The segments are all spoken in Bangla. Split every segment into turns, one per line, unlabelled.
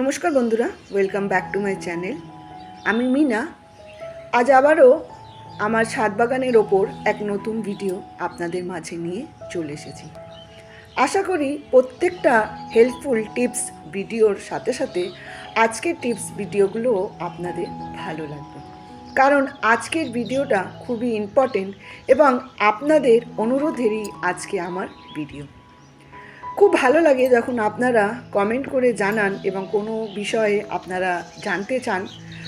নমস্কার বন্ধুরা welcome back to my channel আমি মিনা। আজ আবারও আমার ছাদ বাগানের ওপর এক নতুন ভিডিও আপনাদের মাঝে নিয়ে চলে এসেছি। আশা করি প্রত্যেকটা হেল্পফুল টিপস ভিডিওর সাথে সাথে আজকের টিপস ভিডিওগুলোও আপনাদের ভালো লাগবে। কারণ আজকের ভিডিওটা খুবই ইম্পর্টেন্ট এবং আপনাদের অনুরোধেরই আজকে আমার ভিডিও খুব ভালো লাগে যখন আপনারা কমেন্ট করে জানান এবং কোনো বিষয়ে আপনারা জানতে চান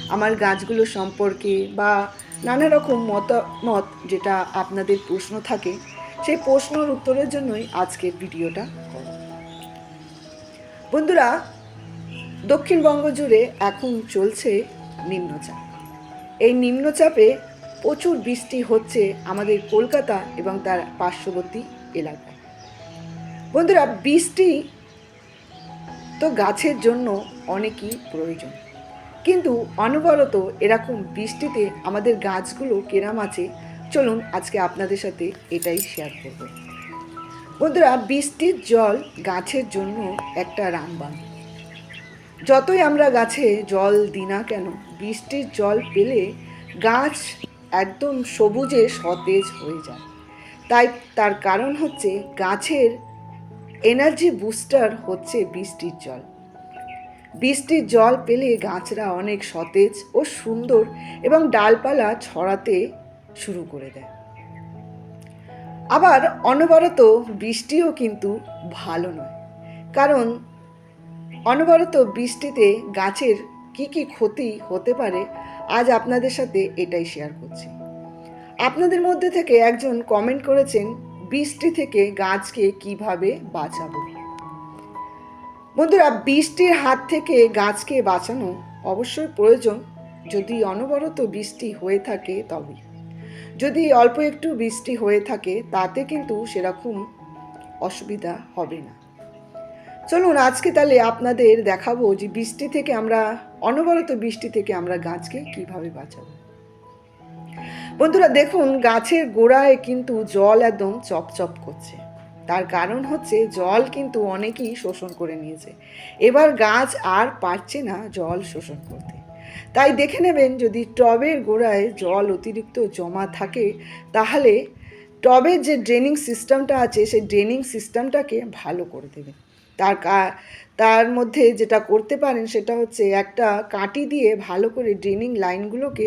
আমার গাছগুলো সম্পর্কে বা নানা রকম মতামত যেটা আপনাদের প্রশ্ন থাকে, সেই প্রশ্নের উত্তরের জন্যই আজকের ভিডিওটা। বন্ধুরা, দক্ষিণবঙ্গ জুড়ে এখন চলছে নিম্নচাপ এই নিম্নচাপে প্রচুর বৃষ্টি হচ্ছে আমাদের কলকাতা এবং তার পার্শ্ববর্তী এলাকায় বন্ধুরা, বৃষ্টি তো গাছের জন্য অনেকই প্রয়োজন। কিন্তু অনবরত এরকম বৃষ্টিতে আমাদের গাছগুলো কেরাম আছে চলুন আজকে আপনাদের সাথে এটাই শেয়ার করব। বন্ধুরা, বৃষ্টির জল গাছের জন্য একটা রামবান যতই আমরা গাছে জল দিই না কেন, বৃষ্টির জল পেলে গাছ একদম সবুজে সতেজ হয়ে যায়। তাই তার কারণ হচ্ছে গাছের এনার্জি বুস্টার হচ্ছে বৃষ্টির জল। বৃষ্টির জল পেলে গাছরা অনেক সতেজ ও সুন্দর এবং ডালপালা ছড়াতে শুরু করে দেয়। আবার অনবরত বৃষ্টিও কিন্তু ভালো নয়, কারণ অনবরত বৃষ্টিতে গাছের কি কি ক্ষতি হতে পারে আজ আপনাদের সাথে এটাই শেয়ার করছি। আপনাদের মধ্যে থেকে একজন কমেন্ট করেছেন বৃষ্টি থেকে গাছকে কীভাবে বাঁচাবো? বন্ধুরা, বৃষ্টির হাত থেকে গাছকে বাঁচানো অবশ্যই প্রয়োজন। যদি অনবরত বৃষ্টি হয়ে থাকে তবে। যদি অল্প একটু বৃষ্টি হয়ে থাকে, তাতে কিন্তু সেরকম অসুবিধা হবে না। চলুন, আজকে তাহলে আপনাদের দেখাবো যে বৃষ্টি থেকে আমরা, অনবরত বৃষ্টি থেকে আমরা গাছকে কীভাবে বাঁচাবো। বন্ধুরা, দেখুন, গাছের গোড়ায় কিন্তু জল একদম চপচপ করছে। তার কারণ হচ্ছে জল কিন্তু অনেকেই শোষণ করে নিয়েছে। এবার গাছ আর পারছে না জল শোষণ করতে। তাই দেখে নেবেন, যদি টবের গোড়ায় জল অতিরিক্ত জমা থাকে, তাহলে টবের যে ড্রেনিং সিস্টেমটা আছে, সেই ড্রেনিং সিস্টেমটাকে ভালো করে দেবেন। তার তার মধ্যে যেটা করতে পারেন সেটা হচ্ছে একটা কাটি দিয়ে ভালো করে ড্রেনিং লাইনগুলোকে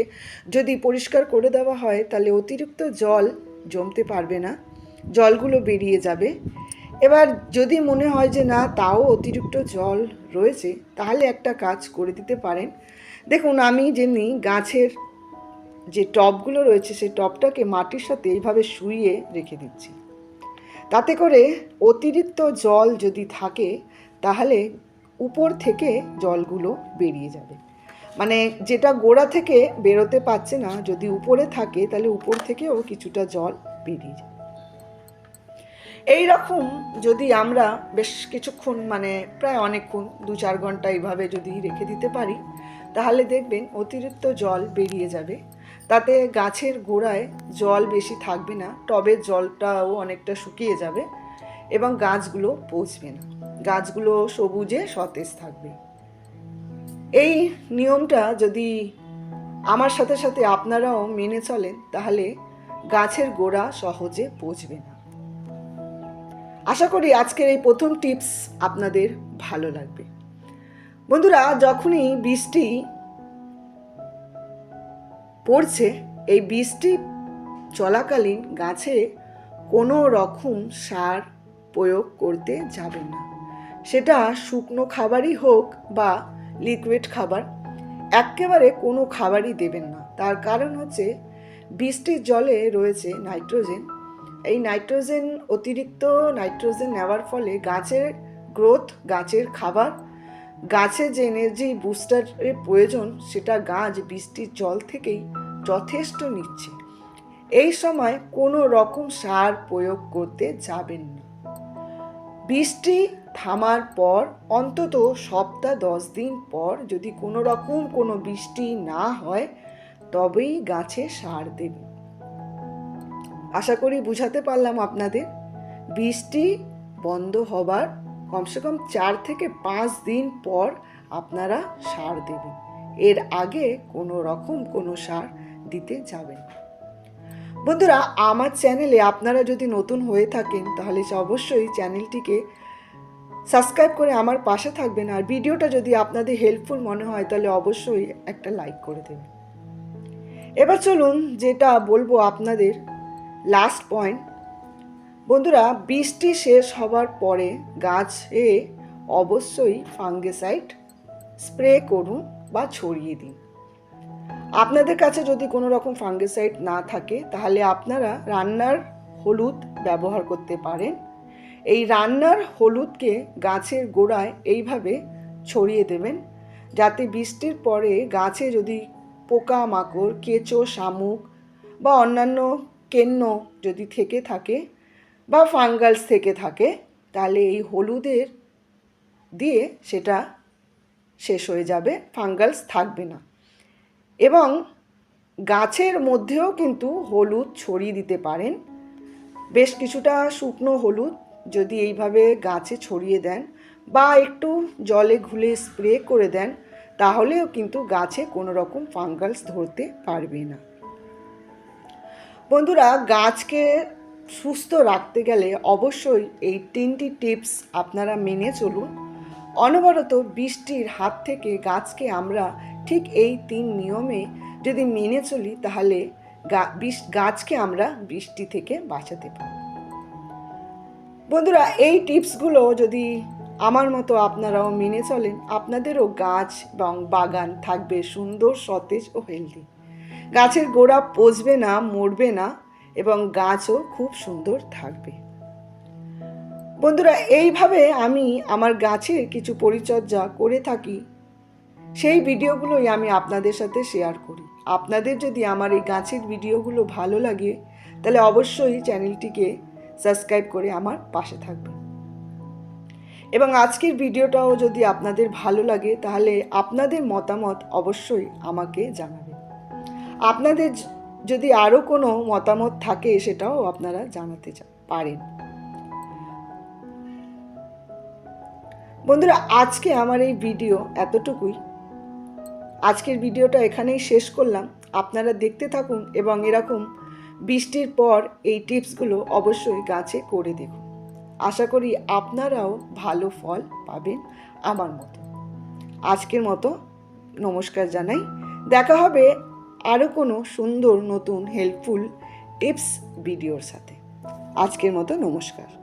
যদি পরিষ্কার করে দেওয়া হয়, তাহলে অতিরিক্ত জল জমতে পারবে না, জলগুলো বেরিয়ে যাবে। এবার যদি মনে হয় যে না, তাও অতিরিক্ত জল রয়েছে, তাহলে একটা কাজ করে দিতে পারেন। দেখুন, আমি যেমনি গাছের যে টবগুলো রয়েছে, সেই টবটাকে মাটির সাথে এইভাবে শুইয়ে রেখে দিচ্ছি। তাতে করে অতিরিক্ত জল যদি থাকে তাহলে উপর থেকে জলগুলো বেরিয়ে যাবে। মানে যেটা গোড়া থেকে বেরোতে পারছে না, যদি উপরে থাকে, তাহলে উপর থেকেও কিছুটা জল বেরিয়ে যাবে এই রকম যদি আমরা বেশ কিছুক্ষণ মানে প্রায় অনেকক্ষণ, দু চার ঘণ্টা এইভাবে যদি রেখে দিতে পারি, তাহলে দেখবেন অতিরিক্ত জল বেরিয়ে যাবে। তাতে গাছের গোড়ায় জল বেশি থাকবে না, টবের জলটাও অনেকটা শুকিয়ে যাবে এবং গাছগুলো পচবে না। গাছগুলো সবুজে সতেজ থাকবে। এই নিয়মটা যদি আমার সাথে সাথে আপনারাও মেনে চলেন, তাহলে গাছের গোড়া সহজে পচবে না। আশা করি আজকের এই প্রথম টিপস আপনাদের ভালো লাগবে। বন্ধুরা, যখনই বৃষ্টি পড়ছে, এই বৃষ্টি চলাকালীন গাছে কোনো রকম সার প্রয়োগ করতে যাবেন না। সেটা শুকনো খাবারই হোক বা লিকুইড খাবার একেবারে কোনো খাবারই দেবেন না। তার কারণ হচ্ছে বৃষ্টির জলে রয়েছে নাইট্রোজেন। এই নাইট্রোজেন অতিরিক্ত নাইট্রোজেন নেওয়ার ফলে গাছের গ্রোথ, গাছের খাবার, গাছে যে এনার্জি বুস্টারের প্রয়োজন, সেটা গাছ বৃষ্টির জল থেকেই যথেষ্ট নিচ্ছে। এই সময় কোনো রকম সার প্রয়োগ করতে যাবেন না। বৃষ্টি থামার পর, অন্তত সপ্তাহ দশ দিন পর যদি কোনো রকম কোনো বৃষ্টি না হয়, তবেই গাছে সার দেবেন আশা করি বুঝাতে পারলাম আপনাদের। বৃষ্টি বন্ধ হবার কমসে কম চার থেকে পাঁচ দিন পর আপনারা সার দেবেন। এর আগে কোনো রকম কোনো সার দিতে যাবেন বন্ধুরা, আমার চ্যানেলে আপনারা যদি নতুন হয়ে থাকেন, তাহলে অবশ্যই চ্যানেলটিকে সাবস্ক্রাইব করে আমার পাশে থাকবেন আর ভিডিওটা যদি আপনাদের হেল্পফুল মনে হয় তাহলে অবশ্যই একটা লাইক করে দেবেন। এবার চলুন যেটা বলব আপনাদের লাস্ট পয়েন্ট বন্ধুরা, বৃষ্টি শেষ হবার পরে গাছে অবশ্যই ফাঙ্গিসাইড স্প্রে করুন বা ছড়িয়ে দিন। আপনাদের কাছে যদি কোনো রকম ফাঙ্গিসাইড না থাকে, তাহলে আপনারা রান্নার হলুদ ব্যবহার করতে পারেন। এই রান্নার হলুদকে গাছের গোড়ায় এইভাবে ছড়িয়ে দেবেন, যাতে বৃষ্টির পরে গাছে যদি পোকা মাকড় কেঁচো, শামুক বা অন্যান্য কেন্ন যদি থেকে থাকে বা ফাঙ্গালস থেকে থাকে, তাহলে এই হলুদের দিয়ে সেটা শেষ হয়ে যাবে ফাঙ্গালস থাকবে না। এবং গাছের মধ্যেও কিন্তু হলুদ ছড়িয়ে দিতে পারেন। বেশ কিছুটা শুকনো হলুদ যদি এইভাবে গাছে ছড়িয়ে দেন বা একটু জলে ঘুলে স্প্রে করে দেন, তাহলেও কিন্তু গাছে কোনো রকম ফাঙ্গালস ধরতে পারবে না। বন্ধুরা, গাছকে সুস্থ রাখতে গেলে অবশ্যই এই তিনটি টিপস আপনারা মেনে চলুন। অনবরত বৃষ্টির হাত থেকে গাছকে আমরা ঠিক এই তিন নিয়মে যদি মেনে চলি, তাহলে গাছকে আমরা বৃষ্টি থেকে বাঁচাতে পারি বন্ধুরা, এই টিপসগুলো যদি আমার মতো আপনারাও মেনে চলেন, আপনাদেরও গাছ এবং বাগান থাকবে সুন্দর, সতেজ ও হেলদি গাছের গোড়া পচবে না, মরবে না এবং গাছও খুব সুন্দর থাকবে। বন্ধুরা, এইভাবে আমি আমার গাছের কিছু পরিচর্যা করে থাকি। সেই ভিডিওগুলোই আমি আপনাদের সাথে শেয়ার করি। আপনাদের যদি আমার এই গাছের ভিডিওগুলো ভালো লাগে, তাহলে অবশ্যই চ্যানেলটিকে সাবস্ক্রাইব করে আমার পাশে থাকবেন। এবং আজকের ভিডিওটাও যদি আপনাদের ভালো লাগে, তাহলে আপনাদের মতামত অবশ্যই আমাকে জানাবেন। আপনাদের যদি আরও কোনো মতামত থাকে, সেটাও আপনারা জানাতে পারেন। বন্ধুরা, আজকে আমার এই ভিডিও এতটুকুই। আজকের ভিডিওটা এখানেই শেষ করলাম। আপনারা দেখতে থাকুন এবং এরকম বৃষ্টির পর এই টিপসগুলো অবশ্যই গাছে করে দেখুন। আশা করি আপনারাও ভালো ফল পাবেন আমার মতো। আজকের মতো নমস্কার জানাই। দেখা হবে আরও কোনো সুন্দর নতুন হেল্পফুল টিপস ভিডিওর সাথে। আজকের মতো নমস্কার।